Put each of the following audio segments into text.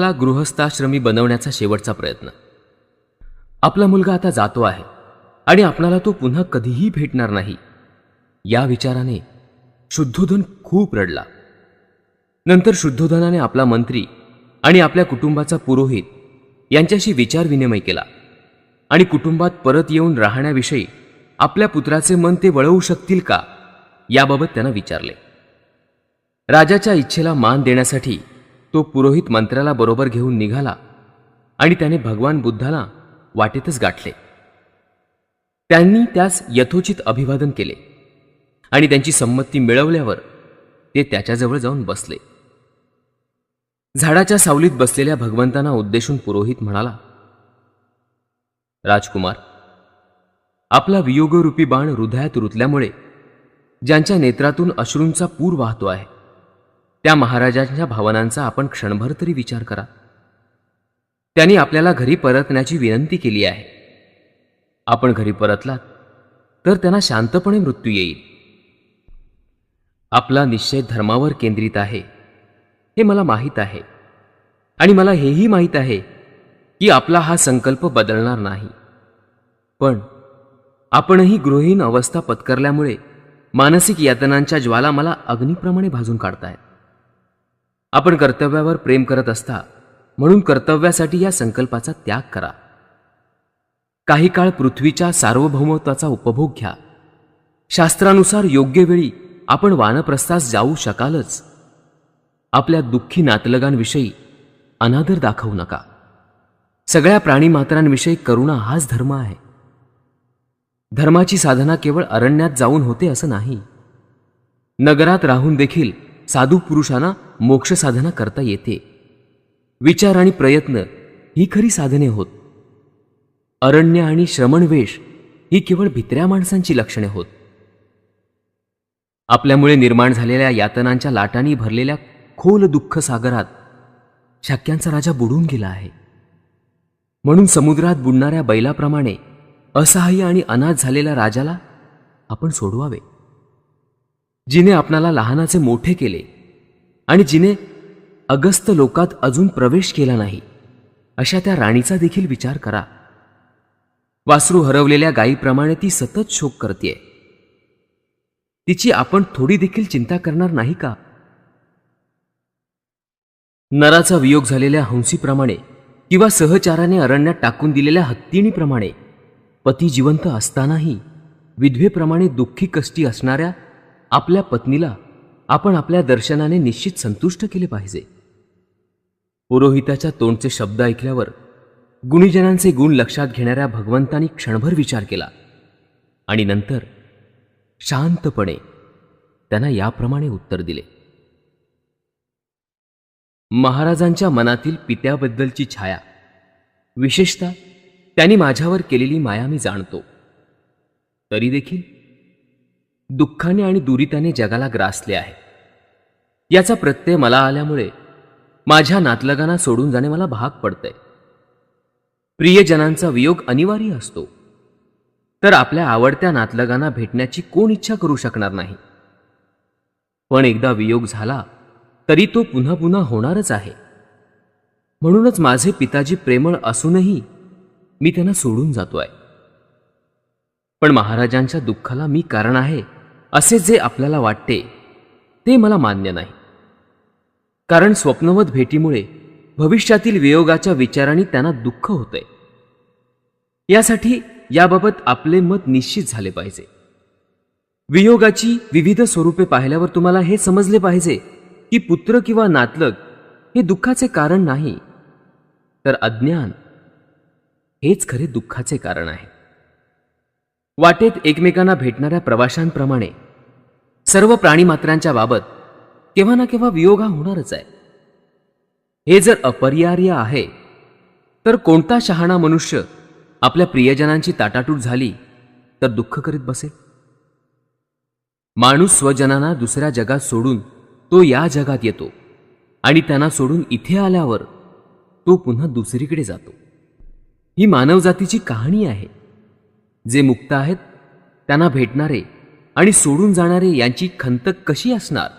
मला गृहस्थाश्रमी बनवण्याचा शेवटचा प्रयत्न. आपला मुलगा आता जातो आहे आणि आपणाला तो पुन्हा कधीही भेटणार नाही. या विचाराने शुद्धोधन खूप रडला. नंतर शुद्धोधनाने आपला मंत्री आणि आपल्या कुटुंबाचा पुरोहित यांच्याशी विचारविनिमय केला आणि कुटुंबात परत येऊन राहण्याविषयी आपल्या पुत्राचे मन ते वळवू शकतील का याबाबत त्यांना विचारले. राजाच्या इच्छेला मान देण्यासाठी तो पुरोहित मंत्र्याला बरोबर घेऊन निघाला आणि त्याने भगवान बुद्धाला वाटेतच गाठले. त्यांनी त्यास यथोचित अभिवादन केले आणि त्यांची संमती मिळवल्यावर ते त्याच्याजवळ जाऊन बसले. झाडाच्या सावलीत बसलेल्या भगवंतांना उद्देशून पुरोहित म्हणाला राजकुमार आपला वियोगरूपी बाण हृदयात रुतल्यामुळे ज्यांच्या नेत्रातून अश्रूंचा पूर वाहतो आहे त्या महाराजांच्या भावनांचा आपण क्षणभर तरी विचार करा. त्यांनी आपल्याला घरी परतण्याची विनंती केली आहे. आपण घरी परतलात तर त्यांना शांतपणे मृत्यू येईल. आपला निश्चय धर्मावर केंद्रित आहे हे मला माहीत आहे. आणि मला हेही माहीत आहे की आपला हा संकल्प बदलणार नाही. पण आपणही गृहहीन अवस्था पत्करल्यामुळे मानसिक यातनांच्या ज्वाला मला अग्निप्रमाणे भाजून काढतायत. आपण कर्तव्यावर प्रेम करत असता म्हणून कर्तव्यासाठी या संकल्पाचा त्याग करा. काही काळ पृथ्वीच्या सार्वभौमत्वाचा उपभोग घ्या. शास्त्रानुसार योग्य वेळी आपण वानप्रस्थास जाऊ शकालच. आपल्या दुःखी नातलगांविषयी अनादर दाखवू नका. सगळ्या प्राणीमात्रांविषयी करुणा हाच धर्म आहे. धर्माची साधना केवळ अरण्यात जाऊन होते असं नाही. नगरात राहून देखील साधू पुरुषांना मोक्ष साधना करता येते. विचार आणि प्रयत्न ही खरी साधने होत. अरण्य आणि श्रमणवेश ही केवळ भित्र्या माणसांची लक्षणे होत. आपल्यामुळे निर्माण झालेल्या यातनांच्या लाटांनी भरलेल्या खोल दुःख सागरात शक्यांचा राजा बुडून गेला आहे. म्हणून समुद्रात बुडणाऱ्या बैलाप्रमाणे असहाय्य आणि अनाथ झालेल्या राजाला आपण सोडवावे. जिने आपणाला लहानाचे मोठे केले आणि जिने अगस्त लोकात अजून प्रवेश केला नाही अशा त्या राणीचा देखील विचार करा. वासरू हरवलेल्या गायीप्रमाणे ती सतत शोक करते तिची आपण थोडी देखील चिंता करणार नाही का? नराचा वियोग झालेल्या हंसीप्रमाणे किंवा सहचाराने अरण्यात टाकून दिलेल्या हत्तीणीप्रमाणे पती जिवंत असतानाही विधवेप्रमाणे दुःखी कष्टी असणाऱ्या आपल्या पत्नीला आपण आपल्या दर्शनाने निश्चित संतुष्ट केले पाहिजे. पुरोहिताच्या तोंडचे शब्द ऐकल्यावर गुणीजनांचे गुण लक्षात घेणाऱ्या भगवंतांनी क्षणभर विचार केला आणि नंतर शांतपणे त्यांना याप्रमाणे उत्तर दिले. महाराजांच्या मनातील पित्याबद्दलची छाया विशेषतः त्यांनी माझ्यावर केलेली माया मी जाणतो. तरी देखील दुःखाने आणि दुरिताने जगाला ग्रासले आहे. याचा प्रत्यय मला आल्यामुळे माझ्या नातलगांना सोडून जाणे मला भाग पडतंय. प्रियजनांचा वियोग अनिवार्य असतो. तर आपल्या आवडत्या नातलगांना भेटण्याची कोण इच्छा करू शकणार नाही? पण एकदा वियोग झाला तरी तो पुन्हा पुन्हा होणारच आहे. म्हणूनच माझे पिताजी प्रेमळ असूनही मी त्यांना सोडून जातो आहे पण महाराजांच्या दुःखाला मी कारण आहे असे जे आपल्याला वाटते ते मला मान्य नाही. कारण स्वप्नवत भेटीमुळे भविष्यातील वियोगाच्या विचारांनी त्यांना दुःख होतंय. यासाठी याबाबत आपले मत निश्चित झाले पाहिजे. वियोगाची विविध स्वरूपे पाहिल्यावर तुम्हाला हे समजले पाहिजे की पुत्र किंवा नातलग हे दुःखाचे कारण नाही. तर अज्ञान हेच खरे दुःखाचे कारण आहे. वाटेत एकमेकांना भेटणाऱ्या प्रवाशांप्रमाणे. सर्व प्राणीमात्रांच्या बाबत केव्हा ना केव्हा वियोग हा होणारच आहे. हे जर अपरिहार्य आहे तर कोणता शहाणा मनुष्य आपल्या प्रियजनांची ताटाटूट झाली तर दुःख करीत बसेल? माणूस स्वजनांना दुसऱ्या जगात सोडून तो या जगात येतो आणि त्यांना सोडून इथे आल्यावर तो पुन्हा दुसरीकडे जातो. ही मानवजातीची कहाणी आहे. जे मुक्त आहेत त्यांना भेटणारे आणि सोडून जाणारे यांची खंत कशी असणार?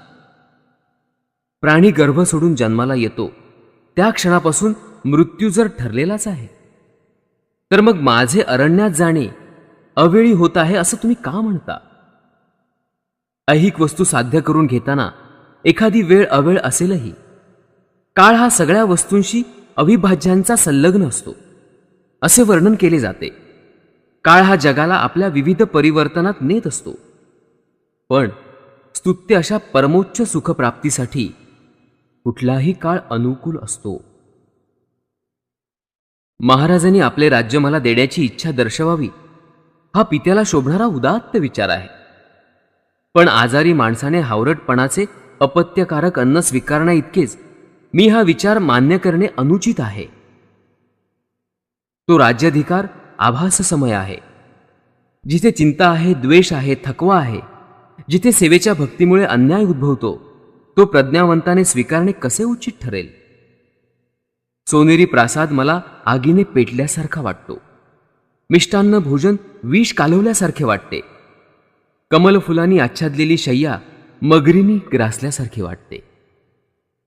प्राणी गर्भ सोडून जन्माला येतो त्या क्षणापासून मृत्यू जर ठरलेलाच आहे. तर मग माझे अरण्यात जाणे अवेळी होत आहे असं तुम्ही का म्हणता? ऐहिक वस्तू साध्य करून घेताना एखादी वेळ अवेळ असेलही. काळ हा सगळ्या वस्तूंशी अविभाज्यांचा संलग्न असतो. असे वर्णन केले जाते. काळ हा जगाला आपल्या विविध परिवर्तनात नेत असतो. पण स्तुत्य अशा परमोच्च सुखप्राप्तीसाठी कुठलाही काळ अनुकूल असतो. महाराजांनी आपले राज्य मला देण्याची इच्छा दर्शवावी हा पित्याला शोभणारा उदात्त विचार आहे. पण आजारी माणसाने हावरटपणाचे अपत्यकारक अन्न स्वीकारण्या इतकेच मी हा विचार मान्य करणे अनुचित आहे. तो राज्याधिकार आभास समय आहे. जिथे चिंता आहे द्वेष आहे थकवा आहे जिथे सेवेच्या भक्तीमुळे अन्याय उद्भवतो तो प्रज्ञावंताने स्वीकारणे कसे उचित ठरेल? सोनेरी प्रासाद मला आगीने पेटल्यासारखा वाटतो. मिष्टान्न भोजन विष कालवल्यासारखे वाटते. कमलफुलांनी आच्छादलेली शय्या मगरीनी ग्रासल्यासारखी वाटते.